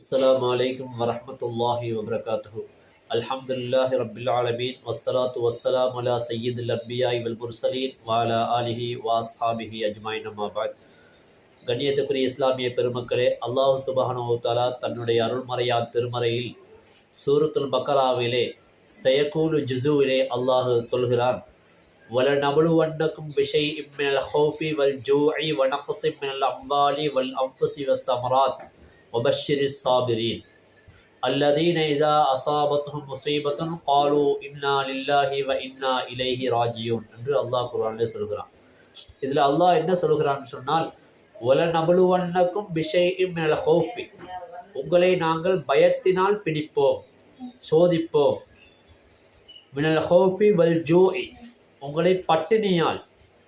السلام عليكم ورحمة الله وبركاته الحمد لله رب العالمين والصلاة والسلام على سيد الأنبياء والمرسلين وعلى آله وأصحابه أجمعين أما بعد கண்ணியத்துக்குரிய இஸ்லாமிய பெருமக்களே அல்லாஹு சுபஹானஹு தஆலா தன்னுடைய அருள்மறையான் திருமறையில் சூரத்துல் பக்கராவிலே செயக்கூலு ஜுசுவிலே அல்லாஹ் சொல்கிறான் وَلَنَبْلُوَنَّكُمْ بِشَيْءٍ مِّنَ الْخَوْفِ وَالْجُوعِ وَنَقْصٍ مِّنَ الْأَمْوَالِ وَالْأَنفُسِ وَالثَّمَرَاتِ وَبَشِّرِ الصَّابِرِينَ الَّذِينَ إِذَا أَصَابَتْهُم مُّصِيبَةٌ قَالُوا إِنَّا لِلَّهِ وَإِنَّا إِلَيْهِ راجعون என்று அல்லாஹ் குர்ஆனிலே சொல்கிறான் இதில் அல்லாஹ் என்ன சொல்கிறான்னு சொன்னால் وَلَنَبْلُوَنَّكُمْ بِشَيْءٍ مِّنَ الْخَوْفِ உங்களை நாங்கள் பயத்தினால் பிடிப்போம் சோதிப்போம் மினல் ஹோப்பி வல் ஜூஇ உங்களை பட்டினியால்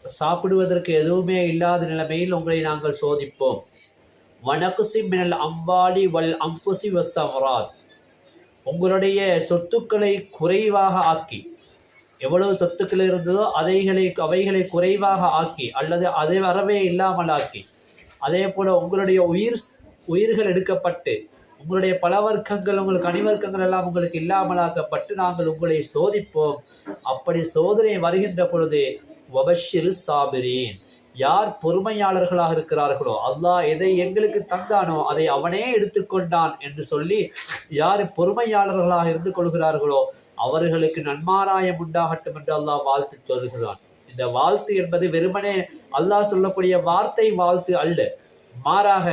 சாப்பிடுவதற்கு எதுவுமே இல்லாத நிலைமையில் உங்களை நாங்கள் சோதிப்போம் வனகுசி மினல் அம்பாலி வல் அம்புசி வசவராத் உங்களுடைய சொத்துக்களை குறைவாக ஆக்கி எவ்வளவு சொத்துக்கள் இருந்ததோ அதைகளை அவைகளை குறைவாக ஆக்கி அல்லது அதை வரவே இல்லாமல் ஆக்கி அதே போல் உங்களுடைய உயிர் உயிர்கள் எடுக்கப்பட்டு உங்களுடைய பலவர்க்கங்கள் உங்களுக்கு அணிவர்க்கங்கள் எல்லாம் உங்களுக்கு இல்லாமலாக்கப்பட்டு நாங்கள் உங்களை சோதிப்போம். அப்படி சோதனை வருகின்ற பொழுது வபஷிரு சாபிரீன். யார் பொறுமையாளர்களாக இருக்கிறார்களோ அல்லாஹ் எதை எங்களுக்கு தந்தானோ அதை அவனே எடுத்துக்கொண்டான் என்று சொல்லி யார் பொறுமையாளர்களாக இருந்து கொள்கிறார்களோ அவர்களுக்கு நன்மாராயம் உண்டாகட்டும் என்று அல்லாஹ் வாழ்த்து சொல்கிறான். இந்த வாழ்த்து என்பது வெறுமனே அல்லாஹ் சொல்லக்கூடிய வார்த்தை வாழ்த்து அல்ல. மாறாக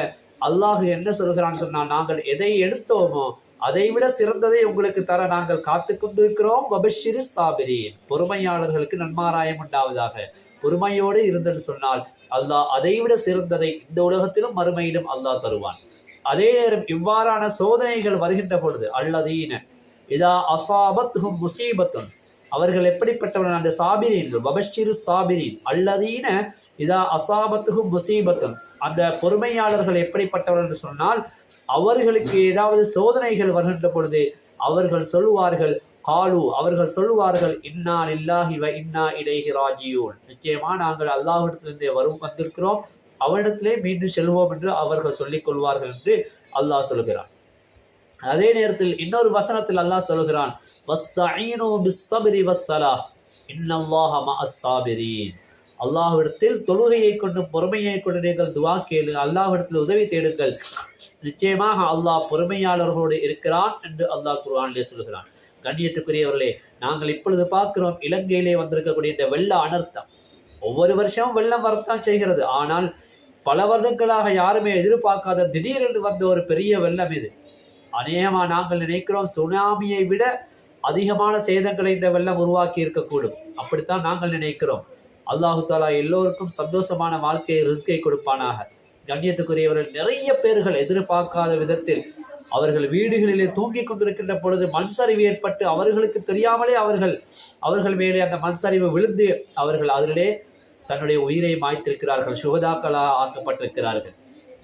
அல்லாஹ் என்ன சொல்கிறான்னு சொன்னால் நாங்கள் எதை எடுத்தோமோ அதை விட சிறந்ததை உங்களுக்கு தர நாங்கள் காத்து கொண்டிருக்கிறோம் வபஷிரு சாபிரீன். பொறுமையாளர்களுக்கு நன்மாராயம் உண்டாவதாக. பொறுமையோடு இருந்தல் சொன்னால் அல்லாஹ் அதைவிட சிறந்ததை இந்த உலகத்திலும் மறுமையிலும் அல்லாஹ் தருவான். அதே நேரம் இவ்வாறான சோதனைகள் வருகின்ற பொழுது அல்லதீன இதா அசாபத்துகும் முசீபத்தும் அவர்கள் எப்படிப்பட்டவர்கள் அந்த சாபிரீன் வபஷிரு சாபிரீன் அல்லதீன இதா அசாபத்துகும் முசீபத்தும் அந்த பொறுமையாளர்கள் எப்படிப்பட்டவர்கள் என்று சொன்னால் அவர்களுக்கு ஏதாவது சோதனைகள் வருகின்ற பொழுது அவர்கள் சொல்லுவார்கள் காலு அவர்கள் சொல்லுவார்கள் இன்னா இல்லாஹி வ இன்னா இலைஹி ராஜியூன். நிச்சயமா நாங்கள் அல்லாஹிடத்திலிருந்தே வரும் வந்திருக்கிறோம். அவனிடத்திலே மீண்டும் செல்வோம் என்று அவர்கள் சொல்லிக் கொள்வார்கள் என்று அல்லாஹ் சொல்கிறான். அதே நேரத்தில் இன்னொரு வசனத்தில் அல்லாஹ் சொல்கிறான் வஸ்தஈனு அல்லாஹ்விடத்தில் தொழுகையை கொண்டு பொறுமையை கொண்டு நீங்கள் துவா கேளு அல்லாஹ்விடத்தில் உதவி தேடுங்கள். நிச்சயமாக அல்லாஹ் பொறுமையாளர்களோடு இருக்கிறான் என்று அல்லாஹ் குர்ஆனிலே சொல்கிறான். கண்ணியத்துக்குரியவர்களே நாங்கள் இப்பொழுது பார்க்கிறோம் இலங்கையிலே வந்திருக்கக்கூடிய இந்த வெள்ள அனர்த்தம். ஒவ்வொரு வருஷமும் வெள்ளம் வரத்தான் செய்கிறது. ஆனால் பல வருடங்களாக யாருமே எதிர்பார்க்காத திடீரென்று வந்த ஒரு பெரிய வெள்ளம் இது. அநேகமாக நாங்கள் நினைக்கிறோம் சுனாமியை விட அதிகமான சேதங்களை இந்த வெள்ளம் உருவாக்கி இருக்கக்கூடும். அப்படித்தான் நாங்கள் நினைக்கிறோம். அல்லாஹு தாலா எல்லோருக்கும் சந்தோஷமான வாழ்க்கையை ரிஸ்கை கொடுப்பானாக. கண்ணியத்துக்குரியவர்கள் நிறைய பேர்கள் எதிர்பார்க்காத விதத்தில் அவர்கள் வீடுகளிலே தூங்கிக் கொண்டிருக்கின்ற பொழுது மண் சரிவு ஏற்பட்டு அவர்களுக்கு தெரியாமலே அவர்கள் அவர்கள் மேலே அந்த மண் சரிவு விழுந்து அவர்கள் அதிலே தன்னுடைய உயிரை மாய்த்திருக்கிறார்கள் சுகதாக்களா ஆக்கப்பட்டிருக்கிறார்கள்.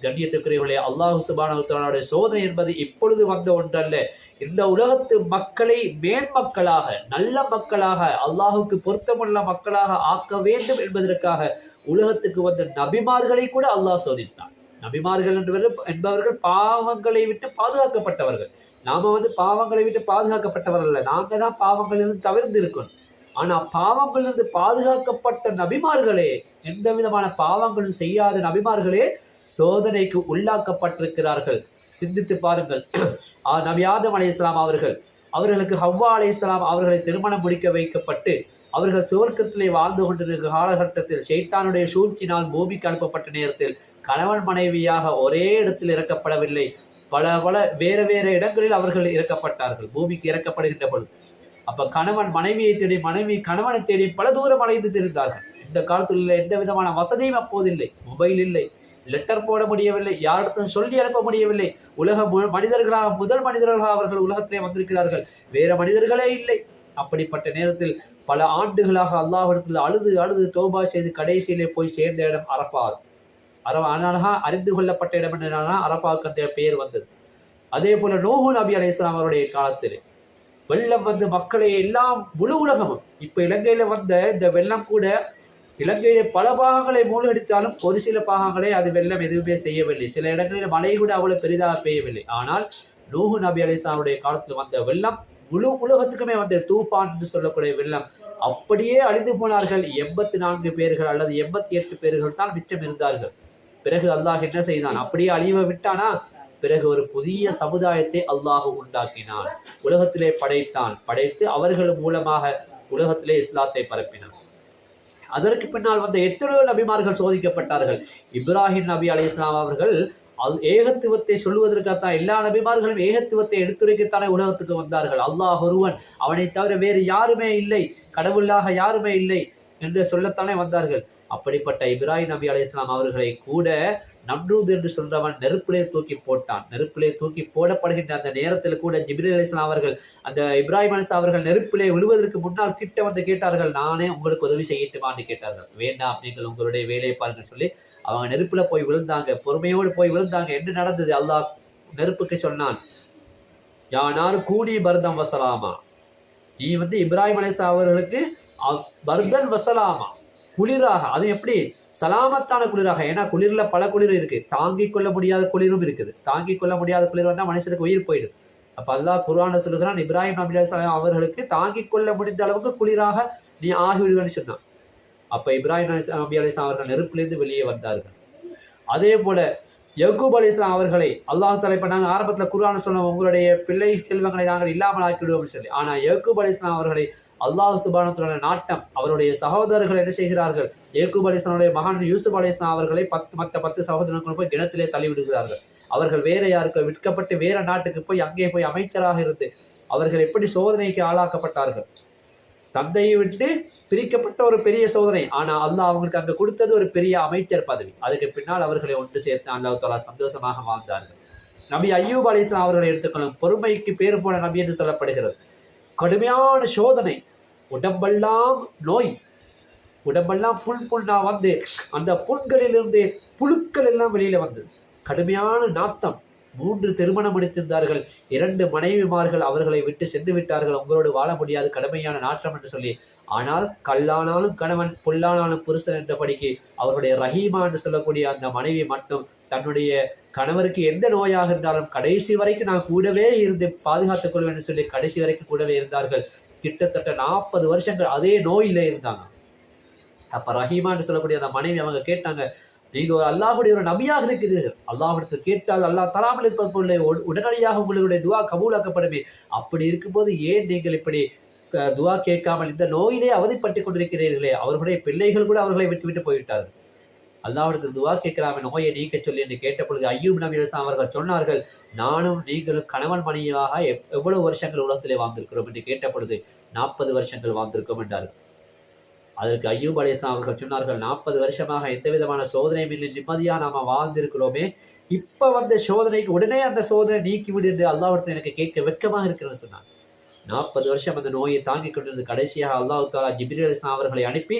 கண்ணியத்திற்குரியவர்களே அல்லாஹு சுபானுடைய சோதனை என்பது இப்பொழுது வந்த ஒன்றல்ல. இந்த உலகத்து மக்களை மேன்மக்களாக நல்ல மக்களாக அல்லாஹுக்கு பொருத்தமுள்ள மக்களாக ஆக்க வேண்டும் என்பதற்காக உலகத்துக்கு வந்த நபிமார்களை கூட அல்லாஹ் சோதித்தான். நபிமார்கள் என்பவர்கள் என்பவர்கள் பாவங்களை விட்டு பாதுகாக்கப்பட்டவர்கள். நாம் வந்து பாவங்களை விட்டு பாதுகாக்கப்பட்டவர்கள் அல்ல. நாங்கள் தான் பாவங்களிலிருந்து தவிர்த்து இருக்கணும். ஆனால் பாவங்களிலிருந்து பாதுகாக்கப்பட்ட நபிமார்களே எந்த விதமான பாவங்களும் செய்யாத நபிமார்களே சோதனைக்கு உள்ளாக்கப்பட்டிருக்கிறார்கள். சிந்தித்து பாருங்கள். நபி ஆதம் அலி இஸ்லாம் அவர்கள் அவர்களுக்கு ஹவ்வா அலி இஸ்லாம் அவர்களை திருமணம் முடிக்க வைக்கப்பட்டு அவர்கள் சுவர்க்கத்திலே வாழ்ந்து கொண்டிருக்கும் காலகட்டத்தில் ஷெய்தானுடைய சூழ்ச்சினால் பூமிக்கு அனுப்பப்பட்ட நேரத்தில் கணவன் மனைவியாக ஒரே இடத்தில் இறக்கப்படவில்லை. பல பல வேறு வேறு இடங்களில் அவர்கள் இறக்கப்பட்டார்கள். பூமிக்கு இறக்கப்படுகின்ற பொழுது. அப்போ கணவன் மனைவியை தேடி மனைவி கணவனை தேடி பல தூரம் அலைந்து தெரிந்தார்கள். இந்த காலத்தில் எந்த விதமான வசதியும் அப்போதில்லை மொபைல் இல்லை. லெட்டர் போட முடியவில்லை. யாரிடத்தும் சொல்லி அனுப்ப முடியவில்லை. உலக மனிதர்களாக முதல் மனிதர்களாக அவர்கள் உலகத்திலே வந்திருக்கிறார்கள். வேறு மனிதர்களே இல்லை. அப்படிப்பட்ட நேரத்தில் பல ஆண்டுகளாக அல்லாஹிடத்தில் அழுது அழுது தோபா செய்து கடைசியிலே போய் சேர்ந்த இடம் அரப்பார் அர அதனால அறிந்து கொள்ளப்பட்ட இடம் என்னன்னா அரப்பாவுக்கு அந்த பெயர் வந்தது. அதே போல நோஹு நபி அலி இஸ்லாம் அவருடைய காலத்தில் வெள்ளம் வந்து மக்களை எல்லாம் முழு உலகமும் இப்போ இலங்கையில் வந்த இந்த வெள்ளம் கூட இலங்கையில பல பாகங்களை மூழ்கடித்தாலும் ஒரு சில பாகங்களை அது வெள்ளம் எதுவுமே செய்யவில்லை. சில இடங்களில் மழை கூட அவ்வளவு பெரிதாக பெய்யவில்லை. ஆனால் நூஹு நபி அலிஸ்லாமுடைய காலத்தில் வந்த வெள்ளம் முழு உலகத்துக்குமே வந்த தூபான் என்று சொல்லக்கூடிய வெள்ளம். அப்படியே அழிந்து போனார்கள். எண்பத்தி நான்கு பேர்கள் அல்லது எண்பத்தி எட்டு பேர்கள் தான் மிச்சம் இருந்தார்கள். பிறகு அல்லாஹ் என்ன செய்தான்? அப்படியே அழிவை விட்டானா? பிறகு ஒரு புதிய சமுதாயத்தை அல்லாஹ் உண்டாக்கினான். உலகத்திலே படைத்தான். படைத்து அவர்கள் மூலமாக உலகத்திலே இஸ்லாத்தை பரப்பினான். அதற்கு பின்னால் வந்த எத்தனையோ நபிமார்கள் சோதிக்கப்பட்டார்கள். இப்ராஹிம் நபி அலி இஸ்லாம் அவர்கள் அல் ஏகத்துவத்தை சொல்வதற்காகத்தான் எல்லா நபிமார்களும் ஏகத்துவத்தை எடுத்துரைக்கத்தானே உலகத்துக்கு வந்தார்கள். அல்லாஹ் ஒருவன் அவனை தவிர வேறு யாருமே இல்லை. கடவுளாக யாருமே இல்லை என்று சொல்லத்தானே வந்தார்கள். அப்படிப்பட்ட இப்ராஹிம் நபி அலி இஸ்லாம் அவர்களை கூட நம்ரூத் என்று சொல்றவன் நெருப்பிலே தூக்கி போட்டான். நெருப்பிலே தூக்கி போடப்படுகின்ற அந்த நேரத்தில் கூட ஜிபிரி அலிஸ்லாம் அவர்கள் அந்த இப்ராஹிம் அலிஸ்லாம் அவர்கள் நெருப்பிலே விழுவதற்கு முன்னால் கிட்ட வந்து கேட்டார்கள் நானே உங்களுக்கு உதவி செய்யட்டுமான்னு கேட்டார்கள். வேண்டாம் நீங்கள் உங்களுடைய வேலையை பாருங்க சொல்லி அவங்க நெருப்புல போய் விழுந்தாங்க. பொறுமையோடு போய் விழுந்தாங்க. என்ன நடந்தது? அல்லாஹ் நெருப்புக்கு சொன்னான் யானார் கூடி பரதம் வசலாமா? நீ வந்து இப்ராஹிம் அலிஸ்லாம் அவர்களுக்கு பர்தன் வசலாமா? குளிராக. அது எப்படி? சலாமத்தான குளிராக ஏன்னா குளிரில் பல குளிர் இருக்குது தாங்கிக் கொள்ள முடியாத குளிரும் இருக்குது. தாங்கிக் கொள்ள முடியாத குளிர் வந்தால் மனுஷனுக்கு உயிர் போயிடும். அப்போ அல்லாஹ் குர்ஆன சொல்லுகிறான் இப்ராஹிம் நபி அலைஹிஸ்ஸலாம் அவர்களுக்கு தாங்கிக் கொள்ள முடிந்த அளவுக்கு குளிராக நீ ஆகிவிடுவேன்னு சொன்னான். அப்போ இப்ராஹிம் நபி அலிஸ்லாம் அவர்கள் நெருப்பிலிருந்து வெளியே வந்தார்கள். அதே போல யக்கூப் அலி இஸ்லாம் அவர்களை அல்லாஹ் தலைப்ப நாங்கள் ஆரம்பத்தில் குர்ஆன சொன்னோம் உங்களுடைய பிள்ளை செல்வங்களை நாங்கள் இல்லாமல் ஆக்கிவிடுவோம்னு சொல்லி. ஆனால் யக்கூப் அலி இஸ்லாம் அவர்களை அல்லாஹ் சுபானத்துடைய நாட்டம் அவருடைய சகோதரர்கள் என்ன செய்கிறார்கள்? யக்கூப் அலி இஸ்லாமுடைய மகான் யூசுப் அலி இஸ்லாம் அவர்களை பத்து மற்ற பத்து சகோதரர்கள் போய் கிணத்திலே தள்ளிவிடுகிறார்கள் அவர்கள் வேற யாருக்கு விற்கப்பட்டு வேற நாட்டுக்கு போய் அங்கே போய் அமைச்சராக இருந்து அவர்கள் எப்படி சோதனைக்கு ஆளாக்கப்பட்டார்கள்? தந்தையை விட்டு பிரிக்கப்பட்ட ஒரு பெரிய சோதனை. ஆனால் அல்லாஹ் அவங்களுக்கு அங்கே கொடுத்தது ஒரு பெரிய அமைச்சர் பதவி. அதுக்கு பின்னால் அவர்களை ஒன்று சேர்த்து அல்லாஹ் தாலா சந்தோஷமாக வாழ்ந்தார்கள். நபி ஐயூப் அலி இஸ்லாம் அவர்களை எடுத்துக்கொள்ளும் பொறுமைக்கு பேர் போன நபி என்று சொல்லப்படுகிறது. கடுமையான சோதனை. உடம்பெல்லாம் நோய். உடம்பெல்லாம் புல் புண்ணா வந்து அந்த புண்களிலிருந்து புழுக்கள் எல்லாம் வெளியில் வந்தது கடுமையான நாத்தம். மூன்று திருமணம் முடித்திருந்தார்கள். இரண்டு மனைவிமார்கள் அவர்களை விட்டு சென்று விட்டார்கள். உங்களோடு வாழ முடியாது. கடமையான நாற்றம் என்று சொல்லி. ஆனால் கல்லானாலும் கணவன் புல்லானாலும் புருஷன் என்றபடிக்கு அவருடைய ரஹீமா என்று சொல்லக்கூடிய அந்த மனைவி மட்டும் தன்னுடைய கணவருக்கு எந்த நோயாக இருந்தாலும் கடைசி வரைக்கும் நான் கூடவே இருந்து பாதுகாத்துக் கொள்வேன் என்று சொல்லி கடைசி வரைக்கும் கூடவே இருந்தார்கள். கிட்டத்தட்ட நாற்பது வருஷங்கள் அதே நோயில இருந்தாங்க. அப்ப ரஹீமா என்று சொல்லக்கூடிய அந்த மனைவி அவங்க கேட்டாங்க நீங்கள் ஒரு அல்லாஹுடைய ஒரு நபியாக இருக்கிறீர்கள். அல்லாஹிடத்தில் கேட்டால் அல்லாஹ் தராமல் இருப்பது உடனடியாக உங்களுடைய துவா கபூலாக்கப்படுமே. அப்படி இருக்கும்போது ஏன் நீங்கள் இப்படி துவா கேட்காமல் இந்த நோயிலே அவதிப்பட்டு கொண்டிருக்கிறீர்களே? அவர்களுடைய பிள்ளைகள் கூட அவர்களை விட்டுவிட்டு போய்விட்டார்கள். அல்லாவிடத்தில் துவா கேட்கலாமே நோயை நீக்க சொல்லி என்று கேட்ட பொழுது ஐயூப் நபி இஸ்லாம் அவர்கள் சொன்னார்கள் நானும் நீங்களும் கணவன் மனைவியாக எவ்- எவ்வளவு வருஷங்கள் உலகத்திலே வாழ்ந்திருக்கிறோம் என்று கேட்ட பொழுது நாற்பது வருஷங்கள் வாழ்ந்திருக்கோம் என்றார்கள். அதற்கு ஐயூப் அலிஸ்லாம் அவர்கள் சொன்னார்கள் நாற்பது வருஷமாக எந்த விதமான சோதனையும் இல்லை நிம்மதியாக நாம் வாழ்ந்திருக்கிறோமே. இப்போ வந்த சோதனைக்கு உடனே அந்த சோதனை நீக்கிவிடு என்று அல்லாஹ்விடத்தில் எனக்கு கேட்க வெட்கமாக இருக்கிறது சொன்னார் நாற்பது வருஷம் அந்த நோயை தாங்கிக் கொண்டிருந்த கடைசியாக அல்லாஹு தாலா ஜிபிரி அலிஸ்லாம் அவர்களை அனுப்பி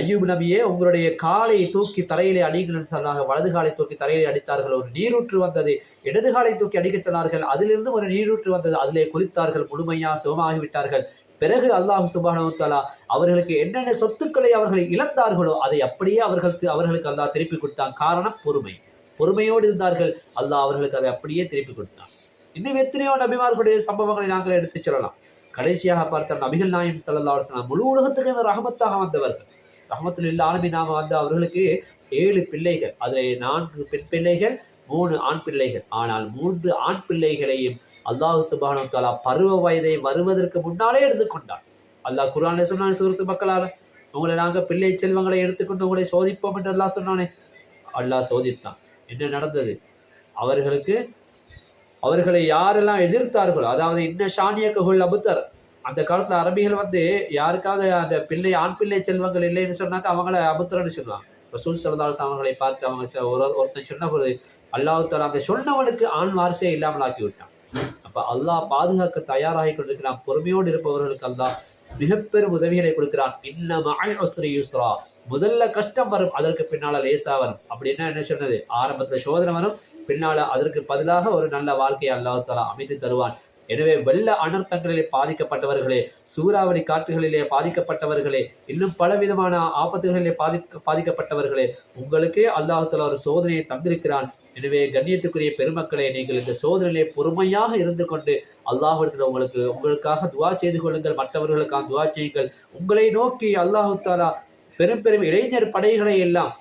ஐயூப் நபியே உங்களுடைய காலை தூக்கி தரையிலே அடிங்கள் சொன்னாங்க வலது காலை தூக்கி தரையிலே அடித்தார்கள். ஒரு நீரூற்று வந்தது. இடது காலை தூக்கி அடிக்கச் சொன்னார்கள். அதிலிருந்து ஒரு நீரூற்று வந்தது. அதிலே குளித்தார்கள் முழுமையா சுகமாகிவிட்டார்கள் பிறகு அல்லாஹ் சுபானு அவர்களுக்கு என்னென்ன சொத்துக்களை அவர்கள் இழந்தார்களோ அதை அப்படியே அவர்களுக்கு அவர்களுக்கு அல்லாஹ் திருப்பி கொடுத்தான். காரணம் பொறுமை. பொறுமையோடு இருந்தார்கள். அல்லாஹ் அவர்களுக்கு அதை அப்படியே திருப்பி கொடுத்தான். இன்னும் எத்தனையோ நபிமார்களுடைய சம்பவங்களை நாங்கள் எடுத்துச் சொல்லலாம். கடைசியாக பார்த்த நபிகள் நாயம் சல்லா முழு உலகத்துக்கு ரகமத்தாக வந்தவர்கள். ரஹமத்துல இல்லா ஆலமி நாம வந்து அவர்களுக்கு ஏழு பிள்ளைகள். அதில் நான்கு பெண் பிள்ளைகள் மூணு ஆண் பிள்ளைகள். ஆனால் மூன்று ஆண் பிள்ளைகளையும் அல்லாஹ் சுபானு தாலா பருவ வயதை வருவதற்கு முன்னாலே எடுத்துக்கொண்டார் அல்லாஹ் குரான் சொன்னான் சூரத்து மக்களால் உங்களை நாங்கள் பிள்ளை செல்வங்களை எடுத்துக்கொண்டு உங்களை சோதிப்போம் என்று அல்லாஹ் சொன்னானே. அல்லாஹ் சோதித்தான். என்ன நடந்தது? அவர்களுக்கு அவர்களை யாரெல்லாம் எதிர்த்தார்களோ அதாவது இன்ன ஷானியக்குள் அபுத்தர் அந்த காலத்தில் அரபிகள் வந்து யாருக்காவது அந்த பிள்ளை ஆண் பிள்ளை செல்வங்கள் இல்லைன்னு சொன்னாக்க அவங்கள அபுத்திரன்னு சொல்லுவாங்க. ரசூல் சல்லல்லாஹு அவர்களை பார்த்து அவங்க ஒரு ஒருத்தன் சொன்ன ஒரு அல்லாஹால அந்த சொன்னவனுக்கு ஆண் வாரிசே இல்லாமல் ஆக்கி விட்டான். அப்ப அல்லாஹ் பாதுகாக்க தயாராகி கொண்டிருக்கிறான். பொறுமையோடு இருப்பவர்களுக்கு அல்லாஹ் மிகப்பெரும் உதவிகளை கொடுக்கிறான். இன்ன யுஸ்ரா. முதல்ல கஷ்டம் வரும் அதற்கு பின்னால லேசா வரும். அப்படின்னா என்ன சொன்னது? ஆரம்பத்துல சோதனை வரும் பின்னால அதற்கு பதிலாக ஒரு நல்ல வாழ்க்கையை அல்லாஹாலா அமைத்து தருவான். எனவே வெள்ள அனர்த்தங்களிலே பாதிக்கப்பட்டவர்களே சூறாவளி காற்றுகளிலே பாதிக்கப்பட்டவர்களே இன்னும் பலவிதமான ஆபத்துகளிலே பாதிக்க பாதிக்கப்பட்டவர்களே உங்களுக்கே அல்லாஹால ஒரு சோதனையை தந்திருக்கிறான். எனவே கண்ணியத்துக்குரிய பெருமக்களை நீங்கள் இந்த சோதனையிலே பொறுமையாக இருந்து கொண்டு அல்லாஹிடத்தில் உங்களுக்கு உங்களுக்காக துவா செய்து கொள்ளுங்கள் மற்றவர்களுக்காக துவா செய்யுங்கள். உங்களை நோக்கி அல்லாஹு தாலா பெரும் பெரும் இளைஞர் படைகளை எல்லாம்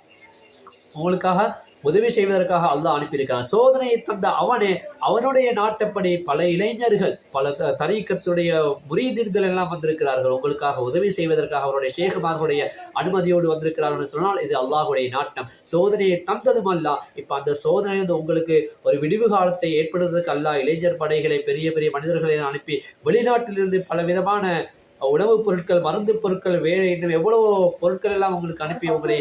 உங்களுக்காக உதவி செய்வதற்காக அல்லாஹ் அனுப்பியிருக்கான் சோதனையை தந்த அவனே அவனுடைய நாட்டப்படி பல இளைஞர்கள் பல த- தரீக்கத்துடைய முரீதீர்கள் எல்லாம் வந்திருக்கிறார்கள். உங்களுக்காக உதவி செய்வதற்காக அவருடைய ஷேகுமார்களுடைய அனுமதியோடு வந்திருக்கிறார்கள் சொன்னால் இது அல்லாஹுடைய நாட்டம். சோதனையை தந்ததும் அல்ல இப்போ அந்த சோதனை வந்து உங்களுக்கு ஒரு விடிவு காலத்தை ஏற்படுவதற்கு அல்லாஹ் இளைஞர் படைகளை பெரிய பெரிய மனிதர்களை அனுப்பி வெளிநாட்டிலிருந்து பல விதமான உணவுப் பொருட்கள் மருந்து பொருட்கள் வேலை இன்னும் எவ்வளவோ பொருட்கள் எல்லாம் உங்களுக்கு அனுப்பி உங்களை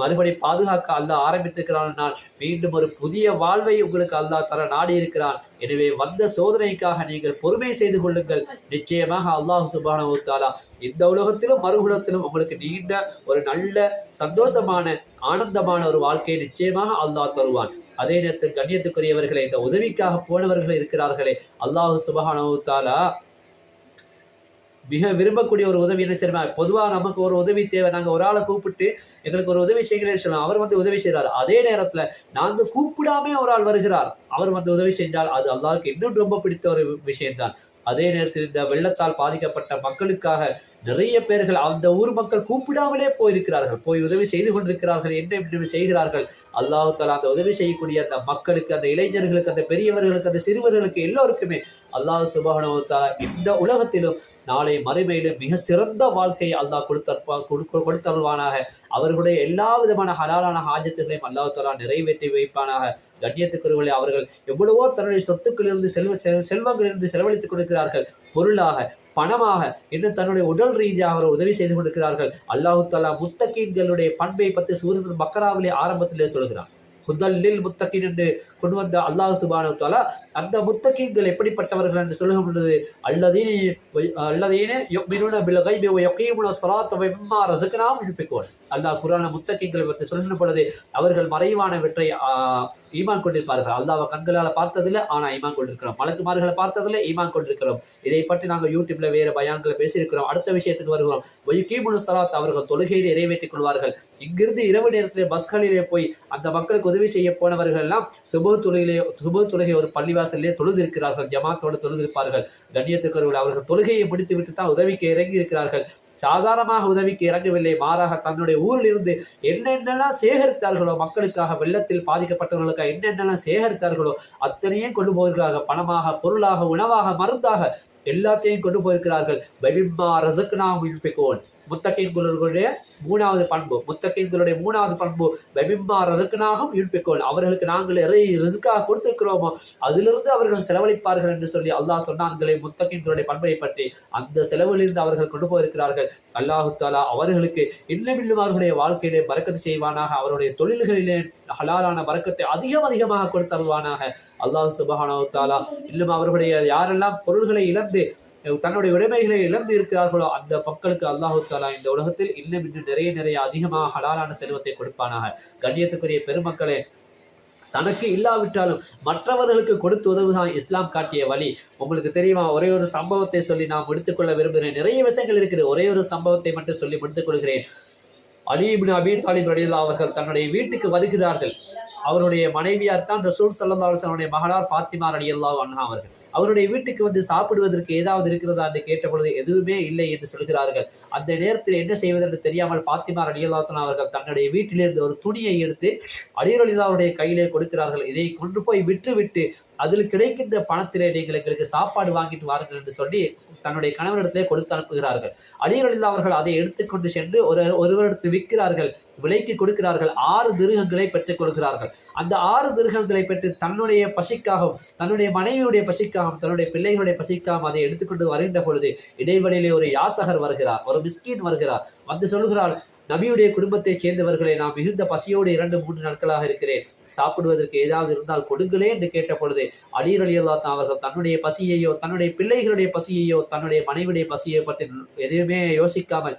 மறுபடி பாதுகாக்க அல்லாஹ் ஆரம்பித்திருக்கிறான் மீண்டும் ஒரு புதிய வாழ்வை உங்களுக்கு அல்லாஹ் தர நாடி இருக்கிறான் எனவே வந்த சோதனைக்காக நீங்கள் பொறுமை செய்து கொள்ளுங்கள். நிச்சயமாக அல்லாஹு சுபானு தாலா இந்த உலகத்திலும் மறுகுலத்திலும் உங்களுக்கு நீண்ட ஒரு நல்ல சந்தோஷமான ஆனந்தமான ஒரு வாழ்க்கையை நிச்சயமாக அல்லாஹ் தருவான். அதே நேரத்தில் கண்ணியத்துக்குரியவர்களே இந்த உதவிக்காக போனவர்கள் இருக்கிறார்களே அல்லாஹு சுபஹானு தாலா மிக விரும்பக்கூடிய ஒரு உதவி என்ன தெரியுமா? பொதுவாக நமக்கு ஒரு உதவி தேவை. நாங்கள் ஒரு ஆளை கூப்பிட்டு எங்களுக்கு ஒரு உதவி செய்கிறேன்னு சொல்லலாம். அவர் வந்து உதவி செய்கிறார் அதே நேரத்தில் நாங்கள் கூப்பிடாமே ஒரு ஆள் வருகிறார். அவர் வந்து உதவி செஞ்சால் அது அல்லாவுக்கு இன்னும் ரொம்ப பிடித்த ஒரு விஷயம்தான். அதே நேரத்தில் இந்த வெள்ளத்தால் பாதிக்கப்பட்ட மக்களுக்காக நிறைய பேர்கள் அந்த ஊர் மக்கள் கூப்பிடாமலே போயிருக்கிறார்கள். போய் உதவி செய்து கொண்டிருக்கிறார்கள். என்ன இப்படி செய்கிறார்கள்? அல்லாஹ் தஆலா அந்த உதவி செய்யக்கூடிய அந்த மக்களுக்கு அந்த இளைஞர்களுக்கு அந்த பெரியவர்களுக்கு அந்த சிறுவர்களுக்கு எல்லோருக்குமே அல்லாஹ் சுபஹானஹு வ இந்த உலகத்திலும் நாளை மறுமையிலும் மிக சிறந்த வாழ்க்கை அல்லாஹ் கொடுத்தற்பா கொடுக்க கொடுத்தருள்வானாக. அவர்களுடைய எல்லா விதமான ஹலாலான ஆஜத்துகளையும் அல்லாஹாலா நிறைவேற்றி வைப்பானாக. கண்ணியத்துக்குரியவர்களே அவர்கள் எவ்வளவோ தன்னுடைய சொத்துக்களிலிருந்து செல்வ செல்வங்களிலிருந்து செலவழித்துக் கொடுக்கிறார்கள். பொருளாக பணமாக இன்னும் தன்னுடைய உடல் ரீதியாக அவர் உதவி செய்து கொண்டிருக்கிறார்கள். அல்லாஹு தாலா முத்தகீன்களுடைய பண்பை பற்றி சூரியன் பக்கராவிலே ஆரம்பத்திலே சொல்கிறான். ஹுதல்லில் முத்தகின் என்று கொண்டு வந்த அல்லாஹ் சுபானு அந்த முத்தகீன்கள் எப்படிப்பட்டவர்கள் என்று சொல்லும் பொழுது அல்லதீன அல்லதீன யுக்மினுன பில் கைபி வ யகீமுன ஸலாத்த மிம்மா அல்லாஹ் குரான முத்தகீன்களை பற்றி சொல்லும் பொழுது அவர்கள் மறைவானவற்றை ஆ, ஈமான் கொண்டிருப்பார்கள். அல்லாவை கண்களால் பார்த்ததில்லை ஆனால் ஈமான் கொண்டிருக்கிறோம் மலக்குமார்களை பார்த்ததில்லை ஈமான் கொண்டிருக்கிறோம். இதை பற்றி நாங்கள் யூடியூப்ல வேறு பயான்களை பேசியிருக்கிறோம். அடுத்த விஷயத்துக்கு வருகிறோம் ஒய்கீமுனு சலாத் அவர்கள் தொழுகையில் நிறைவேற்றிக் கொள்வார்கள். இங்கிருந்து இரவு நேரத்திலே பஸ்களிலே போய் அந்த மக்களுக்கு உதவி செய்ய போனவர்கள்லாம் சுப தொழுகையிலே சுப தொழுகை ஒரு பள்ளிவாசலே தொழுதிருக்கிறார்கள் ஜமாத்தோடு தொழுதிருப்பார்கள். கண்ணியத்துக்குரியவர்கள் அவர்கள் தொழுகையை முடித்து விட்டு தான் உதவிக்கு இறங்கி இருக்கிறார்கள் சாதாரணமாக உதவிக்கு இறங்கவில்லை. மாறாக தன்னுடைய ஊரில் இருந்து என்னென்னலாம் சேகரித்தார்களோ மக்களுக்காக வெள்ளத்தில் பாதிக்கப்பட்டவர்களுக்காக என்னென்னலாம் சேகரித்தார்களோ அத்தனையும் கொண்டு போவதற்காக பணமாக பொருளாக உணவாக மருந்தாக எல்லாத்தையும் கொண்டு போயிருக்கிறார்கள். பபிம்மா ரசக்னா மின்பிகோன். முத்தகீன்களுடைய மூணாவது பண்பு. முத்தகீன்களுடைய மூணாவது பண்பு பபிம்மா ரதுக்குனாகவும் யூன்பிகோன் அவர்களுக்கு நாங்கள் எதை ரிசுக்காக கொடுத்திருக்கிறோமோ அதிலிருந்து அவர்கள் செலவழிப்பார்கள் என்று சொல்லி அல்லாஹ் சொன்னான்களே முத்தகீன்களுடைய பண்பை பற்றி. அந்த செலவிலிருந்து அவர்கள் கொண்டு போயிருக்கிறார்கள். அல்லாஹு தாலா அவர்களுக்கு இன்னும் இன்னும் அவர்களுடைய வாழ்க்கையிலே பறக்கத்து செய்வானாக அவருடைய தொழில்களிலே ஹலாலான பறக்கத்தை அதிகம் அதிகமாக கொடுத்தருவானாக அல்லாஹ் சுபஹானஹு தாலா இன்னும் அவர்களுடைய யாரெல்லாம் பொருள்களை இழந்து தன்னுடைய உடைமைகளை இழந்து இருக்கிறார்களோ அந்த மக்களுக்கு அல்லாஹு தாலா இந்த உலகத்தில் இன்னும் இன்னும் நிறைய நிறைய அதிகமாக ஹலாலான செல்வத்தை கொடுப்பானாக. கண்ணியத்துக்குரிய பெருமக்களே தனக்கு இல்லாவிட்டாலும் மற்றவர்களுக்கு கொடுத்து உதவுதான் இஸ்லாம் காட்டிய வழி. உங்களுக்கு தெரியுமா ஒரே ஒரு சம்பவத்தை சொல்லி நான் முடித்துக்கொள்ள விரும்புகிறேன். நிறைய விஷயங்கள் இருக்குது. ஒரே ஒரு சம்பவத்தை மட்டும் சொல்லி முடித்துக் கொள்கிறேன். அலிபின் இப்னு அபி தாலிப் ரலியல்லாஹு அவர்கள் தன்னுடைய வீட்டுக்கு வருகிறார்கள். அவருடைய மனைவியார் தான் ரசூல் சல்லல்லாஹு அலைஹி வஸல்லம் மகளார் ஃபாத்திமா ரலியல்லாஹு அண்ணா அவர்கள். அவருடைய வீட்டுக்கு வந்து சாப்பிடுவதற்கு ஏதாவது இருக்கிறதா என்று கேட்டபொழுது எதுவுமே இல்லை என்று சொல்கிறார்கள். அந்த நேரத்தில் என்ன செய்வதென்று தெரியாமல் ஃபாத்திமா ரலியல்லாஹு அன்ஹா அவர்கள் தன்னுடைய வீட்டிலிருந்து ஒரு துணியை எடுத்து அலி ரலியல்லாஹுடைய கையிலே கொடுக்கிறார்கள். இதை கொண்டு போய் விற்றுவிட்டு அதில் கிடைக்கின்ற பணத்திலே நீங்கள் எங்களுக்கு சாப்பாடு வாங்கிட்டு வாருங்கள் என்று சொல்லி தன்னுடைய கணவரிடத்திலே கொடுத்து அனுப்புகிறார்கள். அலி அவர்கள் அதை எடுத்துக்கொண்டு சென்று ஒரு ஒருவரிடத்தில் விற்கிறார்கள். விலைக்கு கொடுக்கிறார்கள். ஆறு திருகங்களை பெற்றுக் கொள்கிறார்கள். அந்த ஆறு திருகங்களை பெற்று தன்னுடைய பசிக்காகவும் தன்னுடைய மனைவியுடைய பசிக்காகவும் தன்னுடைய பிள்ளைகளுடைய பசிக்காகவும் அதை எடுத்துக்கொண்டு வருகின்ற பொழுது இடைவெளியிலே ஒரு யாசகர் வருகிறார் ஒரு மிஸ்கீன் வருகிறார். வந்து சொல்கிறார் நபியுடைய குடும்பத்தைச் சேர்ந்தவர்களை நான் மிகுந்த பசியோடு இரண்டு மூன்று நாட்களாக இருக்கிறேன். சாப்பிடுவதற்கு ஏதாவது இருந்தால் கொடுங்களே என்று கேட்ட பொழுது அலீர் அலி அல்லா அவர்கள் தன்னுடைய பசியையோ தன்னுடைய பிள்ளைகளுடைய பசியையோ தன்னுடைய மனைவியுடைய பசியை பற்றி எதுவுமே யோசிக்காமல்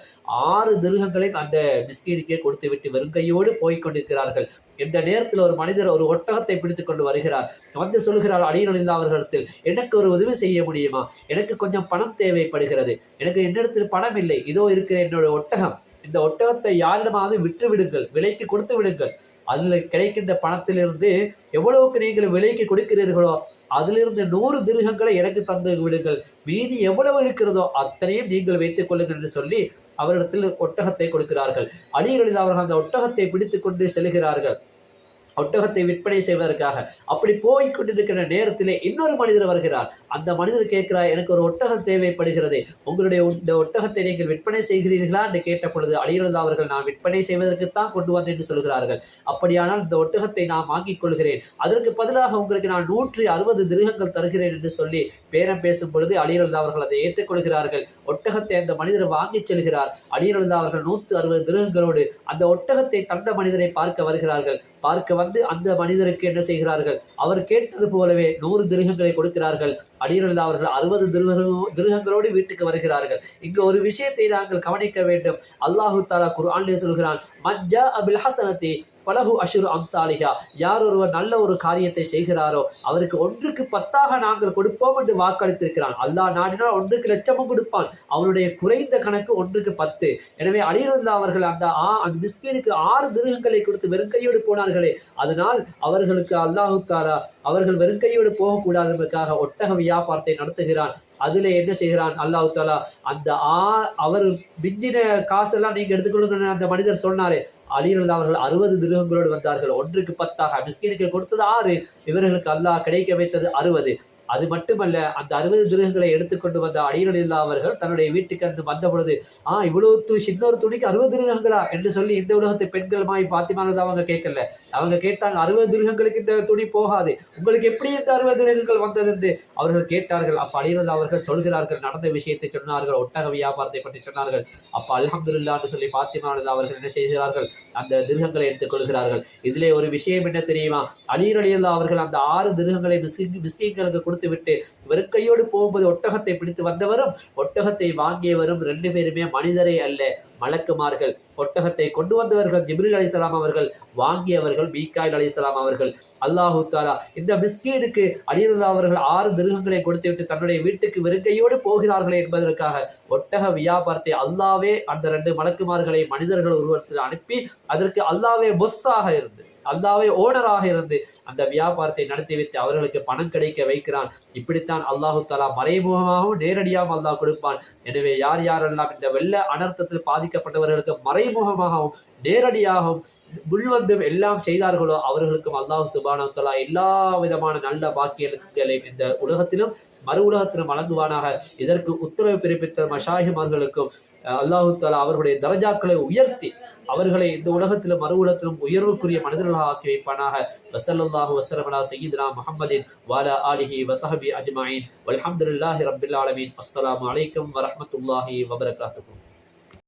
ஆறு திருகங்களையும் அந்த மிஸ்கீனுக்கே கொடுத்து விட்டு வெறுங்கையோடு போய்க் கொண்டிருக்கிறார்கள் இந்த நேரத்தில் ஒரு மனிதர் ஒரு ஒட்டகத்தை பிடித்து கொண்டு வருகிறார். வந்து சொல்கிறார் அலீர் அலி அவர்களிடத்தில் எனக்கு ஒரு உதவி செய்ய முடியுமா? எனக்கு கொஞ்சம் பணம் தேவைப்படுகிறது. எனக்கு என்னிடத்தில் பணம் இல்லை. இதோ இருக்கிற என்னோட ஒட்டகம். இந்த ஒட்டகத்தை யாரிடமாவது விற்று விடுங்கள் விலைக்கு கொடுத்து விடுங்கள் அதில் கிடைக்கின்ற பணத்திலிருந்து எவ்வளவுக்கு நீங்கள் விலைக்கு கொடுக்கிறீர்களோ அதிலிருந்து நூறு திருகங்களை எனக்கு தந்து விடுங்கள். மீதி எவ்வளவு இருக்கிறதோ அத்தனையும் நீங்கள் வைத்துக் கொள்ளுங்கள் என்று சொல்லி அவரிடத்தில் ஒட்டகத்தை கொடுக்கிறார்கள். அலிகளில் அவர்கள் அந்த ஒட்டகத்தை பிடித்து கொண்டு செல்கிறார்கள். ஒட்டகத்தை விற்பனை செய்வதற்காக. அப்படி போய் கொண்டிருக்கிற நேரத்திலே இன்னொரு மனிதர் வருகிறார். அந்த மனிதர் கேட்கிறார் எனக்கு ஒரு ஒட்டகம் தேவைப்படுகிறது. உங்களுடைய இந்த ஒட்டகத்தை நீங்கள் விற்பனை செய்கிறீர்களா? என்று கேட்ட பொழுது அழியிறது அவர்கள் நான் விற்பனை செய்வதற்குத்தான் கொண்டு வந்தேன் என்று சொல்கிறார்கள். அப்படியானால் இந்த ஒட்டகத்தை நான் வாங்கிக் கொள்கிறேன். அதற்கு பதிலாக உங்களுக்கு நான் நூற்றி அறுபது திருகங்கள் தருகிறேன் என்று சொல்லி பேரம் பேசும் பொழுது அழியிறது அவர்கள் அதை ஏற்றுக்கொள்கிறார்கள். ஒட்டகத்தை அந்த மனிதர் வாங்கிச் செல்கிறார். அழியிறது அவர்கள் நூற்று அறுபது திருகங்களோடு அந்த ஒட்டகத்தை தந்த மனிதரை பார்க்க வருகிறார்கள். பார்க்க வந்து அந்த மனிதருக்கு என்ன செய்கிறார்கள்? அவர் கேட்டது போலவே நூறு திருகங்களை கொடுக்கிறார்கள். அடியில் அவர்கள் அறுபது திருகங்களும் திருகங்களோடு வீட்டுக்கு வருகிறார்கள். இங்கு ஒரு விஷயத்தை நாங்கள் கவனிக்க வேண்டும். அல்லாஹு தாலா குர்ஆன்லே சொல்கிறான் மஜ்ஜா அபில் ஹசனத்தை பலகு அஷுர் அம்சாலிகா யார் ஒருவர் நல்ல ஒரு காரியத்தை செய்கிறாரோ அவருக்கு ஒன்றுக்கு பத்தாக நாங்கள் கொடுப்போம் என்று வாக்களித்திருக்கிறான். அல்லாஹ் நாடினால் ஒன்றுக்கு லட்சமும் கொடுப்பான். அவனுடைய குறைந்த கணக்கு ஒன்றுக்கு பத்து. எனவே அலிருந்தா அவர்கள் அந்த ஆ அந்த மிஸ்கீனுக்கு ஆறு திருகங்களை கொடுத்து வெறுங்கையோடு போனார்களே. அதனால் அவர்களுக்கு அல்லாஹு தாரா அவர்கள் வெறுங்கையோடு போகக்கூடாது என்பதற்காக ஒட்டக வியாபாரத்தை நடத்துகிறான். அதில் என்ன செய்கிறான்? அல்லாஹு தாலா அந்த ஆ அவர் மிஞ்சின காசெல்லாம் நீங்கள் எடுத்துக்கொள்ளுங்க அந்த மனிதர் சொன்னாரே. அலிரல் அவர்கள் அறுபது திருகங்களோடு வந்தார்கள். ஒன்றுக்கு பத்தாக மிஸ்கினுக்கு கொடுத்தது ஆறு. இவர்களுக்கு அல்லாஹ் கிடைக்க வைத்தது அறுபது. அது மட்டுமல்ல அந்த அறுபது திருகங்களை எடுத்துக்கொண்டு வந்த அடிகளில்லா அவர்கள் தன்னுடைய வீட்டுக்கு அந்த வந்த பொழுது ஆ இவ்வளவு துணி இன்னொரு துணிக்கு அறுபது திருகங்களா? என்று சொல்லி இந்த உலகத்து பெண்கள் மாய் பாத்திமானது அவங்க கேட்கல. அவங்க கேட்டாங்க அறுபது திருகங்களுக்கு இந்த துணி போகாது. உங்களுக்கு எப்படி இந்த அறுபது திருகங்கள் வந்தது? என்று அவர்கள் கேட்டார்கள். அப்ப அடிகளில் அவர்கள் சொல்கிறார்கள் நடந்த விஷயத்தை சொன்னார்கள் ஒட்டக வியாபாரத்தை பற்றி சொன்னார்கள். அப்ப அலமதுல்லான்னு சொல்லி பாத்திமானது அவர்கள் என்ன செய்கிறார்கள்? அந்த திருகங்களை எடுத்துக் கொள்கிறார்கள். இதிலே ஒரு விஷயம் என்ன தெரியுமா? அலீர் அவர்கள் அந்த ஆறு திருகங்களை மிஸ்கிங்களுக்கு கொடுத்துவிட்டு வெறுக்கையோடு போகும்போது ஒட்டகத்தை பிடித்து வந்தவரும் ஒட்டகத்தை வாங்கியவரும் ரெண்டு பேருமே மனிதரே அல்ல மலக்குமார்கள். ஒட்டகத்தை கொண்டு வந்தவர்கள் ஜிப்ரில் அலிசலாம் அவர்கள் வாங்கியவர்கள் மீக்காயில் அலிசலாம் அவர்கள். அல்லாஹு தாலா இந்த மிஸ்கீனுக்கு அலிதுல்லா அவர்கள் ஆறு மிருகங்களை கொடுத்துவிட்டு தன்னுடைய வீட்டுக்கு வெறுங்கையோடு போகிறார்களே என்பதற்காக ஒட்டக வியாபாரத்தை அல்லாவே அந்த ரெண்டு மலக்குமார்களை மனிதர்கள் உருவத்தில் அனுப்பி அதற்கு அல்லாவே பொஸ்ஸாக இருந்து அல்லாவே ஓனராக இருந்து அந்த வியாபாரத்தை நடத்தி வைத்து அவர்களுக்கு பணம் கிடைக்க வைக்கிறான். இப்படித்தான் அல்லாஹு தலா மறைமுகமாகவும் நேரடியாகவும் அல்லாஹ் கொடுப்பான். எனவே யார் யாரெல்லாம் இந்த வெள்ள அனர்த்தத்தில் பாதிக்கப்பட்டவர்களுக்கு மறைமுகமாகவும் நேரடியாகவும் முன்வந்தும் எல்லாம் செய்தார்களோ அவர்களுக்கும் அல்லாஹ் சுபானத்தலா எல்லா விதமான நல்ல பாக்கியங்களையும் இந்த உலகத்திலும் மறு உலகத்திலும் வழங்குவானாக. இதற்கு உத்தரவு பிறப்பித்த மஷாஹிமார்களுக்கும் அல்லாஹு தாலா அவர்களுடைய தரஜாக்களை உயர்த்தி அவர்களை இந்த உலகத்திலும் மறு உலகத்திலும் உயர்வுக்குரிய மனிதர்களாக ஆக்கி வைப்பானாக. வசல்லாஹு வசரமலா சையீதுனா முகமதின் வாலா ஆலிஹி வசஹபி அஜ்மாயின். வல்ஹம்துலில்லாஹி ரப்பில் ஆலமீன். அஸ்ஸலாமு அலைக்கும் வரஹ்மத்துல்லாஹி வபரகாத்துஹு.